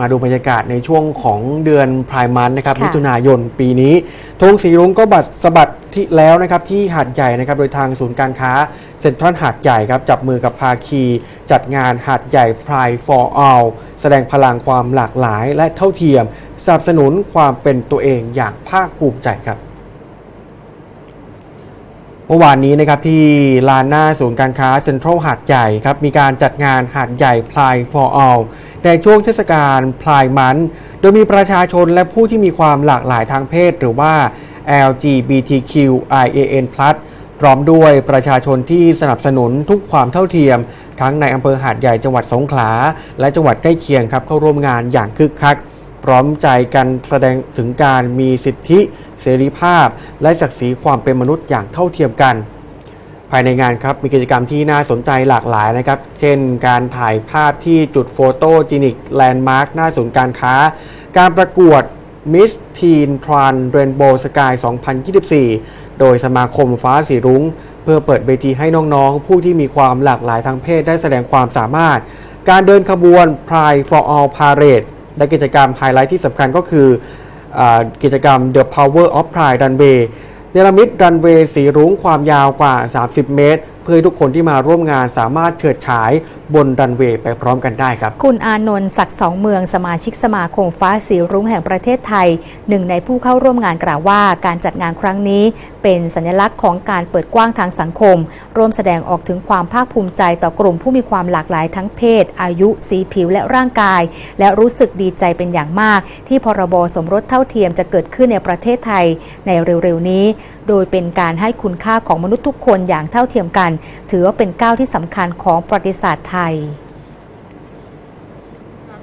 มาดูบรรยากาศในช่วงของเดือนพรายมันนะครับค่ะมิถุนายนปีนี้ธงสีรุ้งก็บัดสะบัดที่แล้วนะครับที่หาดใหญ่นะครับโดยทางศูนย์การค้าเซ็นทรัลหาดใหญ่ครับจับมือกับภาคี จัดงานหาดใหญ่ Pride for All แสดงพลังความหลากหลายและเท่าเทียมสนับสนุนความเป็นตัวเองอย่างภาคภูมิใจครับเมื่อวานนี้นะครับที่ลานหน้าศูนย์การค้าเซ็นทรัลหาดใหญ่ครับมีการจัดงานหาดใหญ่ Pride for All ในช่วงเทศกาล Pride Month โดยมีประชาชนและผู้ที่มีความหลากหลายทางเพศหรือว่า LGBTQIAN+ พร้อมด้วยประชาชนที่สนับสนุนทุกความเท่าเทียม ทั้งในอำเภอหาดใหญ่จังหวัดสงขลา และจังหวัดใกล้เคียงครับเข้าร่วมงานอย่างคึกคัก พร้อมใจกันแสดงถึงการมีสิทธิ เสรีภาพ และศักดิ์ศรีความเป็นมนุษย์อย่างเท่าเทียมกัน ภายในงานครับมีกิจกรรมที่น่าสนใจหลากหลายนะครับ เช่น การถ่ายภาพที่จุดโฟโต้จินิกแลนด์มาร์คหน้าศูนย์การค้า การประกวด Miss Teen Tran Rainbow Sky 2024 โดยสมาคมฟ้าสีรุ้ง เพื่อเปิดเวทีให้น้องๆ ผู้ที่มีความหลากหลายทางเพศได้แสดงความสามารถ การเดินขบวน p r i for All Parade และกิจกรรมไฮไลท์ที่สำคัญก็คืออกิจกรรม The Power of Pride Runway เนรมิตรันเวย์สีรุ้งความยาวกว่า 30 เมตร เพื่อให้ทุกคนที่มาร่วมงานสามารถเฉิดฉาย บนรันเวย์ไปพร้อมกันได้ครับ คุณอานนท์ศักดิ์สองเมืองสมาชิกสมาคมฟ้าสีรุ้งแห่งประเทศไทย หนึ่งในผู้เข้าร่วมงานกล่าวว่าการจัดงานครั้งนี้ เป็นสัญลักษณ์ของการเปิดกว้างทางสังคม ร่วมแสดงออกถึงความภาคภูมิใจต่อกลุ่มผู้มีความหลากหลายทั้งเพศ อายุ สีผิวและร่างกาย และรู้สึกดีใจเป็นอย่างมาก ที่พรบสมรสเท่าเทียมจะเกิดขึ้นในประเทศไทยในเร็วๆนี้ โดยเป็นการให้คุณค่าของมนุษย์ทุกคนอย่างเท่าเทียมกัน ถือว่าเป็นก้าวที่สำคัญของประวัติศาสตร์ไทย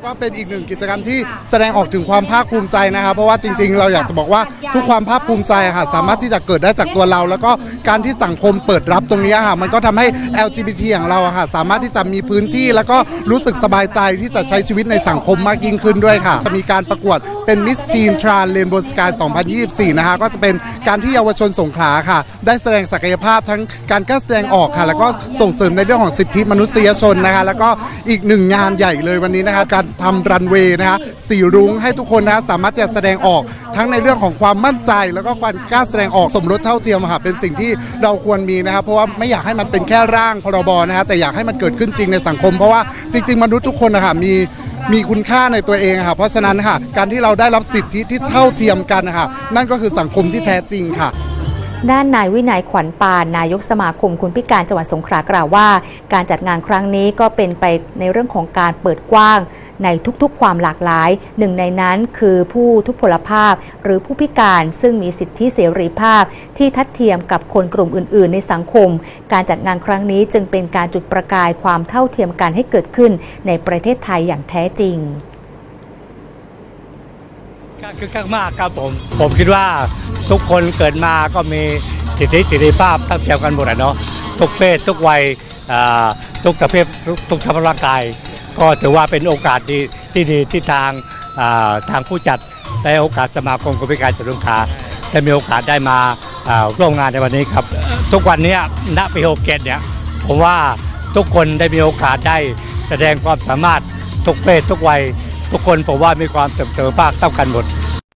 ก็เป็นอีกหนึ่งกิจกรรมที่แสดงออกถึงความภาคภูมิใจนะครับ เพราะว่าจริง ๆ เราอยากจะบอกว่าทุกความภาคภูมิใจอะค่ะสามารถที่จะเกิดได้จากตัวเรา แล้วก็การที่สังคมเปิดรับตรงนี้อะค่ะมันก็ทำให้ LGBT อย่างเราอะค่ะสามารถที่จะมีพื้นที่ แล้วก็รู้สึกสบายใจที่จะใช้ชีวิตในสังคมมากยิ่งขึ้นด้วยค่ะจะมีการประกวดเป็น Miss Teen Trans Rainbow Sky 2024 นะคะก็จะเป็นการที่เยาวชนสงขลาค่ะ ได้แสดงศักยภาพทั้งการกล้าแสดงออกค่ะ แล้วก็ส่งเสริมในเรื่องของสิทธิมนุษยชนนะคะ แล้วก็อีกหนึ่งงานใหญ่เลยวันนี้นะคะการทำรันเวย์นะคะสีรุ้งให้ทุกคนนะคะสามารถจะแสดงออกทั้งในเรื่องของความมั่นใจ แล้วก็ความกล้าแสดงออกสมรสเท่าเทียมค่ะเป็นสิ่งที่เราควรมีนะครับเพราะว่าไม่อยากให้มันเป็นแค่ร่างพรบนะคะแต่อยากให้มันเกิดขึ้นจริงในสังคม เพราะว่าจริง ๆ มนุษย์ทุกคนนะคะมี มีคุณค่าในตัวเองค่ะ เพราะฉะนั้นค่ะ การที่เราได้รับสิทธิที่เท่าเทียมกันนะคะนั่นก็คือสังคมที่แท้จริงค่ะด้านนายวินัยขวัญปานนายกสมาคมคุณพิการจังหวัดสงขลากล่าวว่า การจัดงานครั้งนี้ก็เป็นไปในเรื่องของการเปิดกว้าง ในทุกๆ ความหลากหลาย หนึ่งในนั้นคือผู้ทุพพลภาพ หรือผู้พิการซึ่งมีสิทธิเสรีภาพ ที่ทัดเทียมกับคนกลุ่มอื่น ๆ ในสังคม การจัดงานครั้งนี้จึงเป็นการจุดประกายความเท่าเทียมกันให้เกิดขึ้นในประเทศไทยอย่างแท้จริงก็คือคักมากครับผม ผมคิดว่าทุกคนเกิดมาก็มีสิทธิเสรีภาพเท่าเทียมกันหมดอะเนาะทุกเพศทุกวัยทุกสภาพทุกทุกสภาพร่างกาย ก็ถือว่าเป็นโอกาสดีที่ดีที่ทางาทางผู้จัดได้โอกาสสมาคมคนพิการสรุงคาได้มีโอกาสได้มาาร่วมงานในวันนี้ครับ ทุกวันนี้ณปีโอเกตเนี่ยผมว่าทุกคนได้มีโอกาสได้แสดงความสามารถทุกเพศทุกวัย ทุกคนผมว่ามีความเสมอภาคเท่ากันหมด